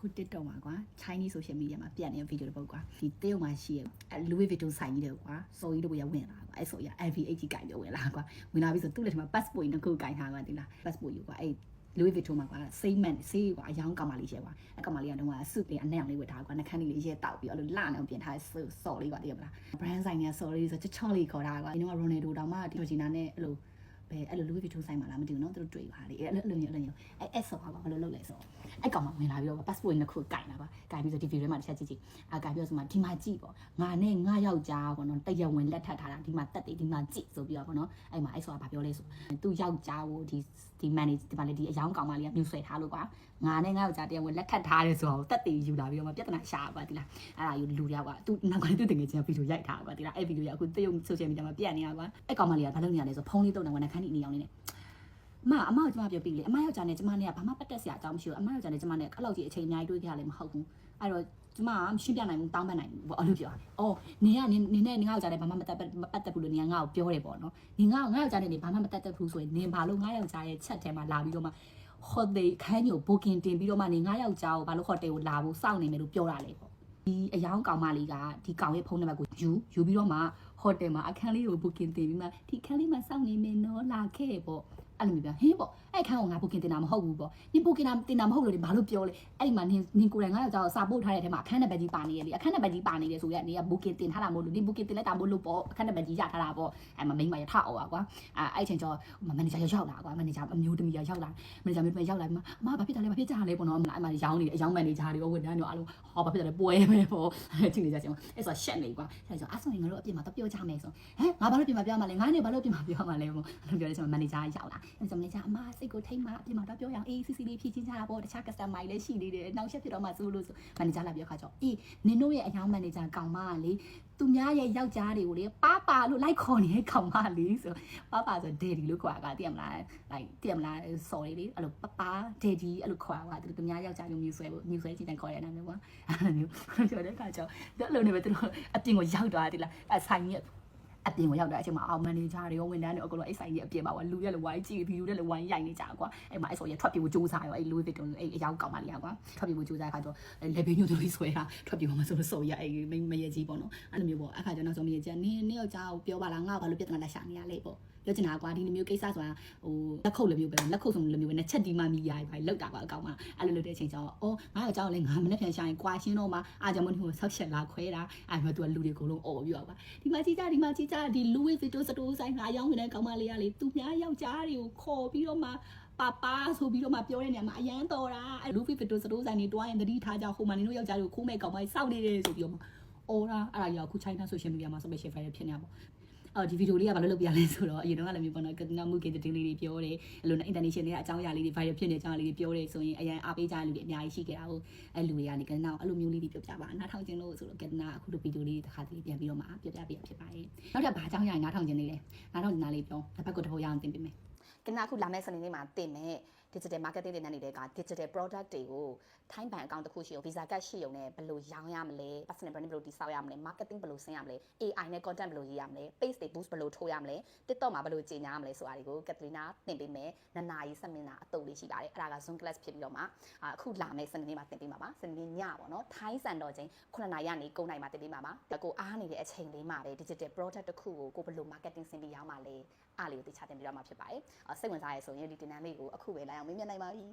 ခု TikTok မှာကွာ Chinese social media မှာပြန်နေတဲ့ video တွေပေါ့ကွာဒီတေးုံမှာရှိရ Louis Vuitton ဆိုင်ကြီးတွေကွာစော်ကြီးတို့ကဝင်လာကွာအဲ့စော်ကြီး LVH ကြီးကြိုင်ပြီးဝင်လာကွာဝင်လာပြီးဆိုသူ့လက်ထက်မှာ passport တစ်ခုကြိုင်ထားကွာဒီလား passport ယူကွာအဲ့ Louis Vuitton မှာကွာ statement ဆေးကွာအယောင်ကောင်မလေးရဲကွာအဲ့ကောင်မလေးကတော့ဆုလေးအနံ့လေးဝတ်ထားကွာနှခမ်းလေးလေးရဲတောက်ပြီးအဲ့လိုလှနေအောင်ပြင်ထားဆော်လေးကွာတကယ်မလား brand ဆိုင်က sorry ဆိုချော့ချော့လေးခေါ်ထားကွာဒီတော့ Ronaldo တောင်မှ Georgina နဲ့အဲ့လို ဘယ်အဲ့လိုလူဝီဗီထိုးဆိုင်မှာလားမသိဘူးနော်သူတို့တွေ့ပါလေအဲ့လိုမျိုးအဲ့လိုမျိုးအဲ့အဲ့ဆော်ပါဘာလို့လုပ်လဲဆိုတော့အဲ့ကောင်မှဝင်လာပြီးတော့ passport နှစ်ခုကင်လာပါကင်ပြီးဆိုဒီဗီထဲမှာတစ်ချက်ကြည့်ကြည့်အာကင်ပြီးတော့ဆိုမှဒီမှာကြည့်ပေါ့ငါနဲ့ငါယောက်ျားပေါ့နော်တရားဝင်လက်ထပ်ထားတာဒီမှာတက်တယ်ဒီမှာကြည့်ဆိုပြီးတော့ပေါ့နော်အဲ့မှာအဲ့ဆော်ကဘာပြောလဲဆိုသူယောက်ျားကိုဒီဒီ manage ဒီမှာလေဒီအယောင်ကောင်မလေးကမြူဆွဲထားလို့ကွာငါနဲ့ငါယောက်ျားတရားဝင်လက်ထပ်ထားတယ်ဆိုတော့တက်တယ်ယူလာပြီးတော့မှပြဿနာရှာပါဒီလားအဲ့ဒါယူလူတယောက်ကသူနောက်ကသူတကယ်ချင်းဗီဒီယိုရိုက်ထားပါဒီလားအဲ့ဗီဒီယိုကအခုတရုတ် social media မှာပြန့်နေတာကွာအဲ့ကောင်မလေးကဘာလုပ်နေရလဲဆိုဖုန်းလေးတုတ်နေဝင်ခန်းဒီနေအောင်လေးနဲ့အမအမကကျွန်မပြောပြလေအမယောက်ျားနဲ့ကျွန်မနဲ့ကဘာမှပတ်သက်စရာအကြောင်းမရှိဘူးအမယောက်ျားနဲ့ကျွန်မနဲ့အဲ့လောက်ကြီးအချိန်အများကြီးတွေ့ကြရလည်းမဟုတ်ဘူးအဲ့တော့ကျွန်မကရှင်းပြနိုင်ဘူးတောင်းပန်နိုင်ဘူးပေါ့အဲ့လိုပြော။အော်နင်ကနင်နင်နဲ့နင်ငါယောက်ျားနဲ့ဘာမှမတက်မပတ်သက်ဘူးလို့နင်ကငါ့ကိုပြောတယ်ပေါ့နော်။နင်ငါငါယောက်ျားနဲ့နင်ဘာမှမတက်သက်ဘူးဆိုရင်နင်ဘာလို့ငါယောက်ျားရဲ့ချက်ထဲမှာလာပြီးတော့မှဟိုတယ်ခန်းညိုဘိုကင်တင်ပြီးတော့မှနင်ငါယောက်ျားကိုဘာလို့ဟိုတယ်ကိုလာဖို့စောင့်နေမယ်လို့ပြောတာလေပေါ့။ ဒီအယောင်ကောင်မလေးကဒီကောင်ရဲ့ဖုန်းနံပါတ်ကိုယူယူပြီးတော့မှဟိုတယ်မှာအခန်းလေးကိုဘိုကင်တင်ပြီးမှဒီခန်းလေးမှာစောင့်နေမယ်နော်လာခဲ့ပေါ့။ အဲ့လိုမျိုးပြောဟင်းပေါ့အဲ့ခန်းကိုငါဘိုကင်တင်တာမဟုတ်ဘူးပေါ့နင်ဘိုကင်တာတင်တာမဟုတ်လို့လေဘာလို့ပြောလဲအဲ့ဒီမှာနင်နင်ကိုယ်တိုင်ငါယောက်ျားကိုစာပို့ထားတဲ့ထဲမှာအခန်းနံပါတ်ကြီးပါနေရလေအခန်းနံပါတ်ကြီးပါနေတယ်ဆိုရက်နေကဘိုကင်တင်ထားတာမဟုတ်လို့နင်ဘိုကင်တင်လိုက်တာမဟုတ်လို့ပေါ့အခန်းနံပါတ်ကြီးရထားတာပေါ့အဲ့မှာမိန်းမရထအောင်ပါကွာအဲ့အဲ့ချိန်ကျတော့မန်နေဂျာရောက်လာကွာမန်နေဂျာအမျိုးသမီးရောက်လာမန်နေဂျာမျိုးသမီးရောက်လာပြီးမှအမဘာဖြစ်တာလဲဘာဖြစ်ကြလဲပေါ့နော်အဲ့မှာရောင်းနေတယ်အယောင်မန်နေဂျာတွေရောဝန်ထမ်းတွေအားလုံးဟောဘာဖြစ်တာလဲပွဲပဲပေါ့ကြည့်နေကြချင်းအဲ့ဆိုရှက်နေကွာအဲ့ဆိုအဲ့ဆိုရင်ငါတို့အပြင်မှာတော့ပြောကြမယ်ဆိုဟမ်ငါဘာလို့ပြင်မှာပြောမှာလဲငါနဲ့ဘာလို့ပြင်မှာပြောမှာလဲပေါ့အဲ့လိုပြောတဲ့ချိန်မှာမန်နေဂျာရောက်လာအဲ့ဆိုမန်နေဂျာအမစိတ်ကိုထိတ်မှအပြင်မှာတော့ပြောရအောင်အေးစီစီလေးဖြည့်ချင်းကြတာပေါ့တခြား customer တွေလည်းရှိနေတယ်နောက်ဆက်ဖြစ်တော့မှဆိုလို့ဆိုမန်နေဂျာလာပြောခါကြောအေးနင်တို့ရဲ့အယောင်မန်နေဂျာကောင်မကလေသူများရဲ့ယောက်ျားတွေကိုလေပါပါလို့လိုက်ခေါ်နေတဲ့ကောင်မလေးဆိုပါပါဆို daddy လို့ခေါ်တာကသိရမလား like သိရမလား sorry လေအဲ့လိုပပ daddy အဲ့လိုခေါ်တာကသူသူများယောက်ျားမျိုးမျိုးဆွဲဖို့မျိုးဆွဲချင်းတန်ခေါ်ရတဲ့နာမည်ကွာအဲ့လိုမျိုးပြောတဲ့ခါကျတော့အဲ့လိုနေပဲသူတို့အပြင်ကိုရောက်သွားတယ်လားအဲ့ဆိုင်ကြီး အပြင်ကိုရောက်တဲ့အချိန်မှာအောင်မန်နေဂျာတွေရောဝန်ထမ်းတွေအကုန်လုံးအဲ့ဆိုင်ကြီးအပြင်မှာကွာလူရက်လည်းဝိုင်းကြည့်ဗီဒီယိုလည်းဝိုင်းရိုက်နေကြကွာအဲ့မှာအဲ့ဆိုရထွက်ပြေကိုစူးစားရောအဲ့လူဗစ်တုံအဲ့အရောက်ကောင်မလေးကွာထွက်ပြေကိုစူးစားခါကျတော့လေဘေးညိုတို့လေးဆွဲတာထွက်ပြေမှာဆိုလို့ဆိုရအဲ့မရကြီးပေါ့နော်အဲ့လိုမျိုးပေါ့အခါကျတော့နောက်ဆုံးမရကြီးနင်းနင်းယောက်ျားကိုပြောပါလားငါ့ဘာလို့ပြဿနာလက်ရှာနေရလဲပေါ့ပြောချင်တာကွာဒီလိုမျိုးကိစ္စဆိုတာဟိုလက်ခုပ်လိုမျိုးပဲလက်ခုပ်ဆိုလိုမျိုးပဲနဲ့ချက်ဒီမှမိရပါလောက်တာကွာအကောင်ကအဲ့လိုလုပ်တဲ့အချိန်ကျတော့အော်ငါ့အကြောင်းလည်းငါမနေ့ပြန်ရှာရင်ကွာရှင်းတော့မှအားကြောင့်မလို့ဆောက်ချက်လာခွဲတာအဲ့မှာသူကလူတွေအကုန်လုံးអော်ပြီးတော့ကွာဒီမှာကြီးကြဒီမှာကြီးကြဒီလူဝစ်ဗီတိုစတိုးဆိုင်ငါရောင်းနေတဲ့ကောင်မလေးကလေသူများယောက်ျားတွေကိုခေါ်ပြီးတော့မှပါပါဆိုပြီးတော့မှပြောတဲ့နေရာမှာအရန်တော်တာအဲ့လူဖီဖီတိုစတိုးဆိုင်နေတွားရင်တတိထားကြဟိုမှာနေတို့ယောက်ျားတွေကိုခိုးမဲ့ကောင်မလေးစောက်နေတယ်ဆိုပြီးတော့မှအော်တာအဲ့ဒါရောက်ခု China social media မှာ social file ဖြစ်နေတာပေါ့ အော်ဒီဗီဒီယိုလေးကဘာလို့လုပ်ပြရလဲဆိုတော့အရင်တော့လည်းမျိုးပေါ့နော်ကတနာမှုကေတတင်းလေးတွေပြောတယ်အဲ့လိုနဲ့ international တွေကအကြောင်းအရာလေးတွေ viral ဖြစ်နေတဲ့အကြောင်းအရာလေးတွေပြောတယ်ဆိုရင်အရင်အားပေးကြတဲ့လူတွေအများကြီးရှိခဲ့တာဟုတ်အဲ့လူတွေကနေကတနာအဲ့လိုမျိုးလေးတွေပြောပြပါနားထောင်ခြင်းလို့ဆိုတော့ကတနာအခုလိုဗီဒီယိုလေးတစ်ခါတည်းပြန်ပြီးတော့မှပြောပြပေးရဖြစ်ပါတယ်နောက်ထပ်ဘာအကြောင်းအရာနားထောင်ခြင်းလေးလဲနားထောင်ခြင်းလေးပြောတစ်ဖက်ကိုတစ်ဖက်ရအောင်တင်ပေးမယ်ကနအခုလာမယ့်စနေနေ့မှာတင်မဲ့ digital marketing တွေနဲ့နေတဲ့က digital product တွေကိုထိုင်းဘဏ်အကောင့်တစ်ခုရှိအောင် visa card ရှိအောင်နဲ့ဘယ်လိုရောင်းရမလဲ personal brand ဘယ်လိုတည်ဆောက်ရမလဲ marketing ဘယ်လိုဆင်းရမလဲ AI နဲ့ content ဘယ်လိုရေးရမလဲ page တွေ boost ဘယ်လိုထိုးရမလဲ TikTok မှာဘယ်လိုကြေညာရမလဲဆိုတာတွေကို Katrina သင်ပေးမယ်နနာရီ seminar အတုပ်လေးရှိပါတယ်အဲ့ဒါက Zoom class ဖြစ်ပြီးတော့မှအခုလာမယ့်စနေနေ့မှာသင်ပေးမှာပါစနေနေ့ညပေါ့နော်ထိုင်းစံတော်ချိန်9နာရီကနေ9နာရီမှာသင်ပေးမှာပါကိုအားနေတဲ့အချိန်လေးမှာပဲ digital product တစ်ခုကိုကိုဘယ်လို marketing ဆင်းပြီးရောင်းမှာလဲအားလေးကိုသိချတင်ပြတော့မှာဖြစ်ပါတယ်စိတ်ဝင်စားရဆိုရင်ဒီတင်နန်းလေးကိုအခုပဲလိုက်အောင်မေးမြန်းနိုင်ပါပြီ